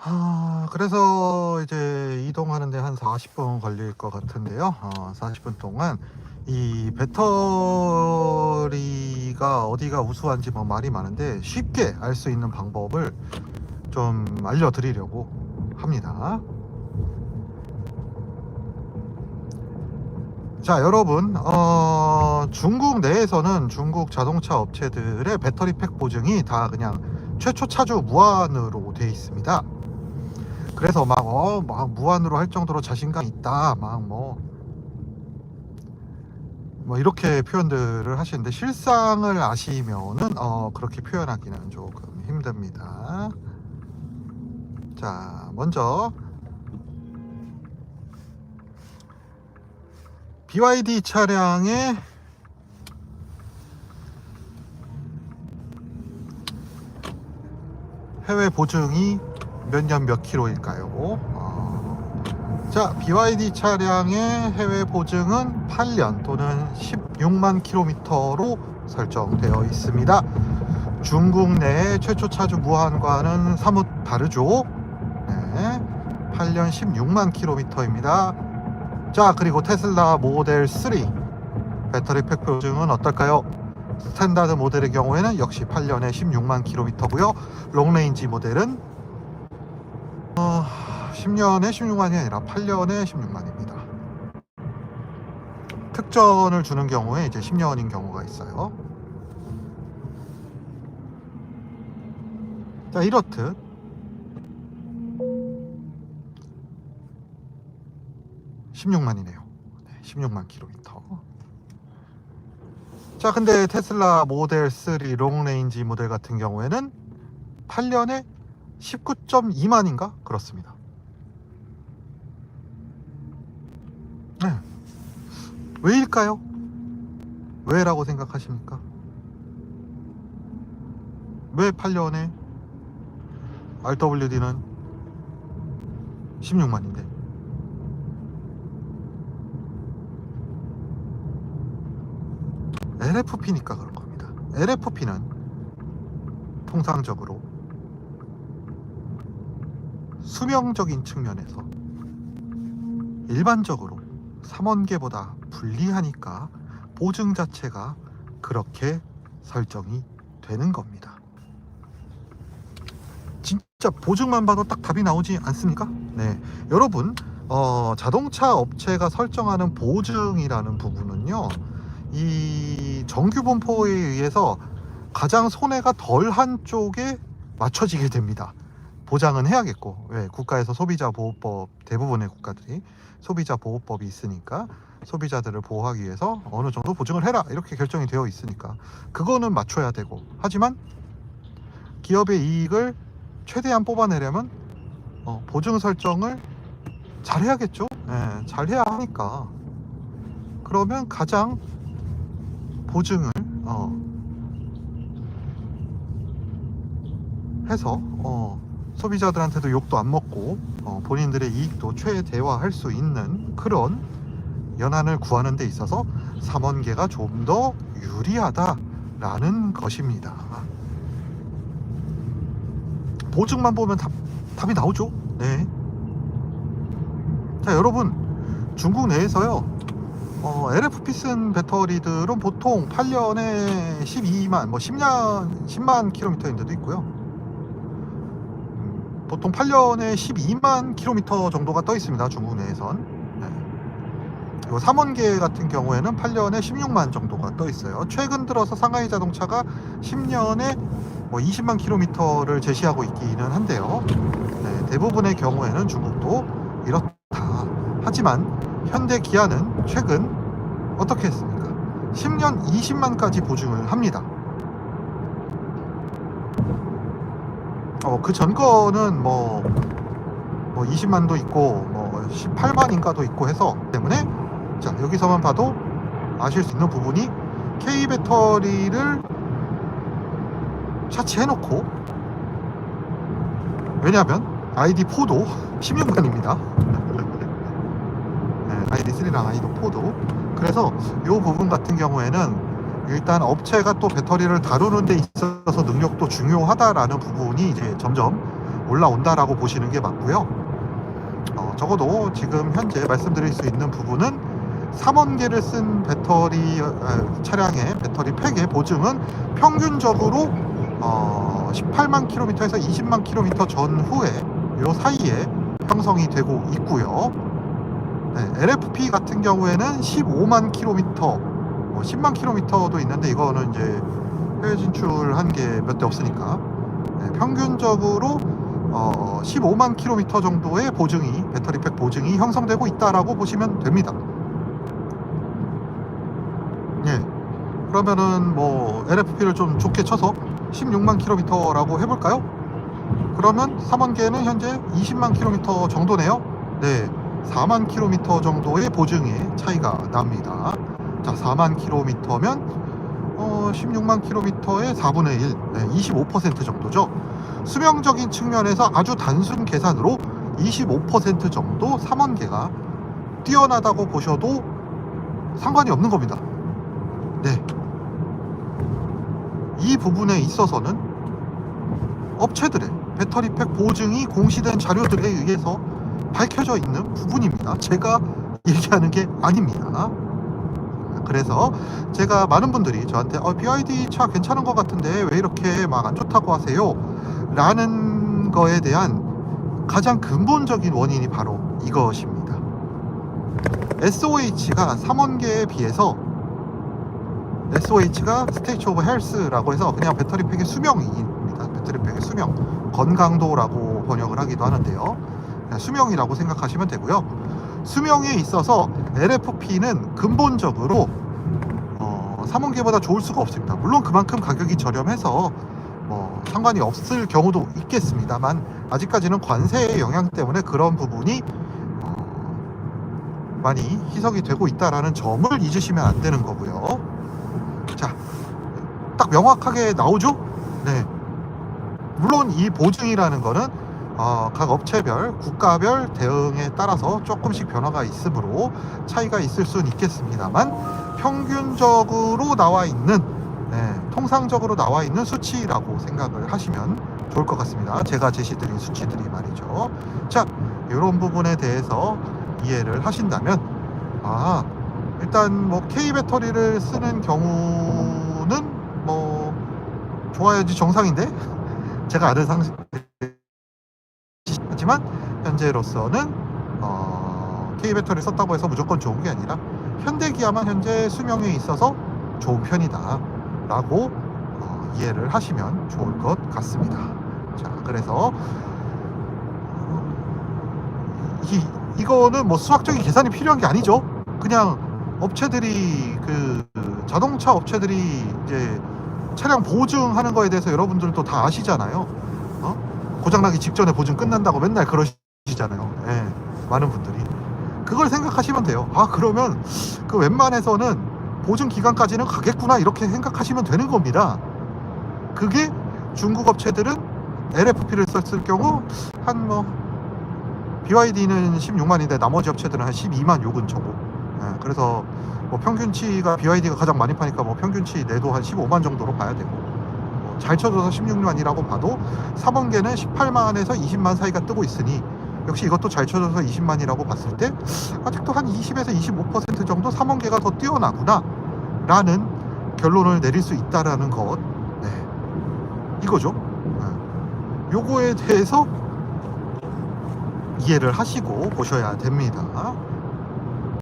아, 그래서 이제 이동하는데 한 40분 걸릴 것 같은데요. 어, 40분 동안 이 배터리가 어디가 우수한지 뭐 말이 많은데 쉽게 알 수 있는 방법을 좀 알려드리려고 합니다. 자, 여러분, 어, 중국 내에서는 중국 자동차 업체들의 배터리 팩 보증이 다 그냥 최초 차주 무한으로 돼 있습니다. 그래서 막, 어, 막 무한으로 할 정도로 자신감 있다. 막 뭐, 뭐 이렇게 표현들을 하시는데 실상을 아시면은 어, 그렇게 표현하기는 조금 힘듭니다. 자, 먼저 BYD 차량의 해외 보증이 몇 년 몇 킬로일까요? 어, 자, BYD 차량의 해외 보증은 8년 또는 16만 킬로미터로 설정되어 있습니다. 중국 내 최초 차주 무한과는 사뭇 다르죠. 네, 8년 16만 킬로미터입니다. 자, 그리고 테슬라 모델 3 배터리 팩 보증은 어떨까요? 스탠다드 모델의 경우에는 역시 8년에 16만 킬로미터고요. 롱레인지 모델은 어, 10년에 16만이 아니라 8년에 16만입니다. 특전을 주는 경우에 이제 10년인 경우가 있어요. 자, 이렇듯 16만이네요. 네, 16만 킬로미터. 자, 근데 테슬라 모델 3 롱레인지 모델 같은 경우에는 8년에 19.2만인가? 그렇습니다. 네. 왜일까요? 왜라고 생각하십니까? 왜 8년에 RWD는 16만인데? LFP니까 그런 겁니다. LFP는 통상적으로 수명적인 측면에서 일반적으로 3원계보다 불리하니까 보증 자체가 그렇게 설정이 되는 겁니다. 진짜 보증만 봐도 딱 답이 나오지 않습니까? 네. 여러분, 어, 자동차 업체가 설정하는 보증이라는 부분은요, 이 정규 분포에 의해서 가장 손해가 덜한 쪽에 맞춰지게 됩니다. 보장은 해야겠고, 왜 국가에서 소비자 보호법 대부분의 국가들이 소비자 보호법이 있으니까 소비자들을 보호하기 위해서 어느 정도 보증을 해라 이렇게 결정이 되어 있으니까 그거는 맞춰야 되고 하지만 기업의 이익을 최대한 뽑아내려면 어, 보증 설정을 잘 해야겠죠. 예, 잘 해야 하니까 그러면 가장 보증을 어, 해서 어, 소비자들한테도 욕도 안 먹고 어, 본인들의 이익도 최대화할 수 있는 그런 연한을 구하는 데 있어서 3원계가 좀 더 유리하다라는 것입니다. 보증만 보면 답, 답이 나오죠. 네. 자, 여러분 중국 내에서요. 어, LFP 쓴 배터리들은 보통 8년에 12만, 뭐 10년, 10만 킬로미터인데도 있고요. 음, 보통 8년에 12만 킬로미터 정도가 떠 있습니다. 중국 내에선. 네. 그리고 3원계 같은 경우에는 8년에 16만 정도가 떠 있어요. 최근 들어서 상하이 자동차가 10년에 뭐 20만 킬로미터를 제시하고 있기는 한데요. 네, 대부분의 경우에는 중국도 이렇다. 하지만 현대 기아는 최근 어떻게 했습니까? 10년 20만까지 보증을 합니다. 어, 그 전 거는 뭐, 뭐 20만도 있고, 뭐 18만인가도 있고 해서 때문에 자, 여기서만 봐도 아실 수 있는 부분이 K 배터리를 차치해 놓고 왜냐하면 ID4도 16만입니다. 네, ID3랑 ID4도 그래서 이 부분 같은 경우에는 일단 업체가 또 배터리를 다루는 데 있어서 능력도 중요하다라는 부분이 이제 점점 올라온다라고 보시는 게 맞고요. 어, 적어도 지금 현재 말씀드릴 수 있는 부분은 3원 개를 쓴 배터리 아, 차량의 배터리 팩의 보증은 평균적으로 어, 18만 킬로미터에서 20만 킬로미터 전후에 요 사이에 형성이 되고 있고요. 네, LFP 같은 경우에는 15만 킬로미터, 뭐 10만 킬로미터도 있는데 이거는 이제 해외 진출한 게 몇 대 없으니까 네, 평균적으로 어, 15만 킬로미터 정도의 보증이 배터리팩 보증이 형성되고 있다라고 보시면 됩니다. 예. 그러면은 뭐 LFP를 좀 좋게 쳐서 16만 킬로미터라고 해볼까요? 그러면 3원계는 현재 20만 킬로미터 정도네요. 네, 4만 킬로미터 정도의 보증의 차이가 납니다. 자, 4만 킬로미터면 어, 16만 킬로미터의 4분의 1, 네, 25% 정도죠. 수명적인 측면에서 아주 단순 계산으로 25% 정도 3원계가 뛰어나다고 보셔도 상관이 없는 겁니다. 네. 이 부분에 있어서는 업체들의 배터리팩 보증이 공시된 자료들에 의해서 밝혀져 있는 부분입니다. 제가 얘기하는 게 아닙니다. 그래서 제가 많은 분들이 저한테 어, BYD 차 괜찮은 것 같은데 왜 이렇게 막 안 좋다고 하세요? 라는 거에 대한 가장 근본적인 원인이 바로 이것입니다. SOH가 3원계에 비해서 SOH가 스테이츠 오브 헬스라고 해서 그냥 배터리팩의 수명입니다. 배터리팩의 수명. 건강도라고 번역을 하기도 하는데요. 수명이라고 생각하시면 되고요. 수명에 있어서 LFP는 근본적으로 어, 3원계보다 좋을 수가 없습니다. 물론 그만큼 가격이 저렴해서 뭐 상관이 없을 경우도 있겠습니다만 아직까지는 관세의 영향 때문에 그런 부분이 어, 많이 희석이 되고 있다라는 점을 잊으시면 안 되는 거고요. 자, 딱 명확하게 나오죠? 네. 물론 이 보증이라는 거는 어, 각 업체별, 국가별 대응에 따라서 조금씩 변화가 있으므로 차이가 있을 수는 있겠습니다만 평균적으로 나와 있는 네, 통상적으로 나와 있는 수치라고 생각을 하시면 좋을 것 같습니다. 제가 제시드린 수치들이 말이죠. 자, 이런 부분에 대해서 이해를 하신다면 아, 일단 뭐 K 배터리를 쓰는 경우는 뭐 좋아야지 정상인데? 제가 아는 상식 하지만 현재로서는 어, K 배터리 썼다고 해서 무조건 좋은 게 아니라 현대기아만 현재 수명에 있어서 좋은 편이다 라고 어, 이해를 하시면 좋을 것 같습니다. 자 그래서 어, 이, 이거는 뭐 수학적인 계산이 필요한 게 아니죠. 그냥 업체들이 그 자동차 업체들이 이제 차량 보증하는 거에 대해서 여러분들도 다 아시잖아요. 어? 고장나기 직전에 보증 끝난다고 맨날 그러시잖아요. 예, 많은 분들이. 그걸 생각하시면 돼요. 아, 그러면 그 웬만해서는 보증 기간까지는 가겠구나 이렇게 생각하시면 되는 겁니다. 그게 중국 업체들은 LFP를 썼을 경우 한 뭐 BYD는 16만인데 나머지 업체들은 한 12만 요 근처고 예, 그래서 뭐 평균치가 BYD가 가장 많이 파니까 뭐 평균치 내도 한 15만 정도로 봐야 되고 뭐 잘 쳐줘서 16만이라고 봐도 3원계는 18만에서 20만 사이가 뜨고 있으니 역시 이것도 잘 쳐줘서 20만이라고 봤을 때 아직도 한 20에서 25% 정도 3원계가 더 뛰어나구나 라는 결론을 내릴 수 있다라는 것 네. 이거죠 네. 요거에 대해서 이해를 하시고 보셔야 됩니다